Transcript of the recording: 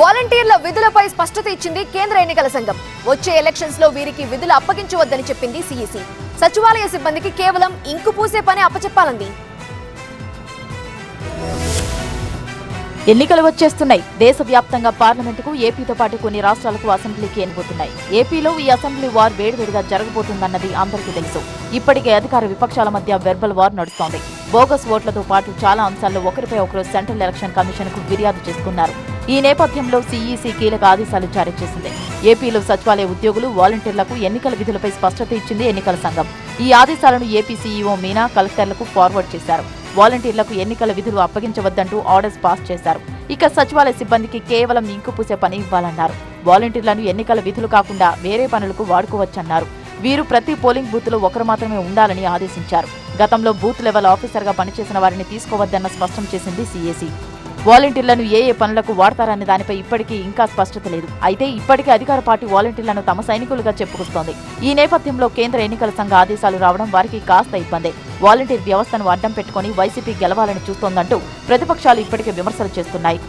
వాలంటీర్ల విధులపై స్పష్టత ఇచ్చింది కేంద్ర ఎన్నికల సంఘం. వచ్చే ఎలక్షన్స్లో వీరికి విధులు అప్పగించవద్దని చెప్పింది సిఈసి. సచివాలయ సిబ్బందికి కేవలం ఇంకు పూసే పని అప్పచెప్పాలంది. ఎన్నికలు వచ్చేస్తున్నాయి. దేశవ్యాప్తంగా పార్లమెంటుకు ఏపీతో పాటు కొన్ని రాష్ట్రాలకు అసెంబ్లీకి ఎన్నిపోతున్నాయి ఏపీలో ఈ అసెంబ్లీ వార్ వేడివేడిగా జరగబోతుందన్నది అందరికీ తెలుసు. ఇప్పటికే అధికార విపక్షాల మధ్య వెర్బల్ వార్ నడుస్తోంది. బోగస్ ఓట్లతో పాటు చాలా అంశాల్లో ఒకరిపై ఒకరు సెంట్రల్ ఎలక్షన్ కమిషన్కు ఫిర్యాదు చేసుకున్నారు. ఈ నేపథ్యంలో సీఈసీ కీలక ఆదేశాలు జారీ చేసింది. ఏపీలో సచివాలయ ఉద్యోగులు వాలంటీర్లకు ఎన్నికల విధులపై స్పష్టత ఇచ్చింది ఎన్నికల సంఘం. ఈ ఆదేశాలను ఏపీ సీఈఓ మీనా కలెక్టర్లకు ఫార్వర్డ్ చేశారు. వాలంటీర్లకు ఎన్నికల విధులు అప్పగించవద్దంటూ ఆర్డర్స్ పాస్ చేశారు. ఇక సచివాలయ సిబ్బందికి కేవలం ఇంకు పూసే పని ఇవ్వాలన్నారు. వాలంటీర్లను ఎన్నికల విధులు కాకుండా వేరే పనులకు వాడుకోవచ్చన్నారు. వీరు ప్రతి పోలింగ్ బూత్లో ఒకరు మాత్రమే ఉండాలని ఆదేశించారు. గతంలో బూత్ లెవెల్ ఆఫీసర్గా పనిచేసిన వారిని తీసుకోవద్దన్న స్పష్టం చేసింది సీఏసీ. వాలంటీర్లను ఏ ఏ పనులకు వాడతారనే దానిపై ఇప్పటికీ ఇంకా స్పష్టత లేదు. అయితే ఇప్పటికే అధికార పార్టీ వాలంటీర్లను తమ సైనికులుగా చెప్పుకొస్తోంది. ఈ నేపథ్యంలో కేంద్ర ఎన్నికల సంఘ ఆదేశాలు రావడం వారికి కాస్త ఇబ్బందే. వాలంటీర్ వ్యవస్థను అడ్డం పెట్టుకుని వైసీపీ గెలవాలని చూస్తోందంటూ ప్రతిపక్షాలు ఇప్పటికే విమర్శలు చేస్తున్నాయి.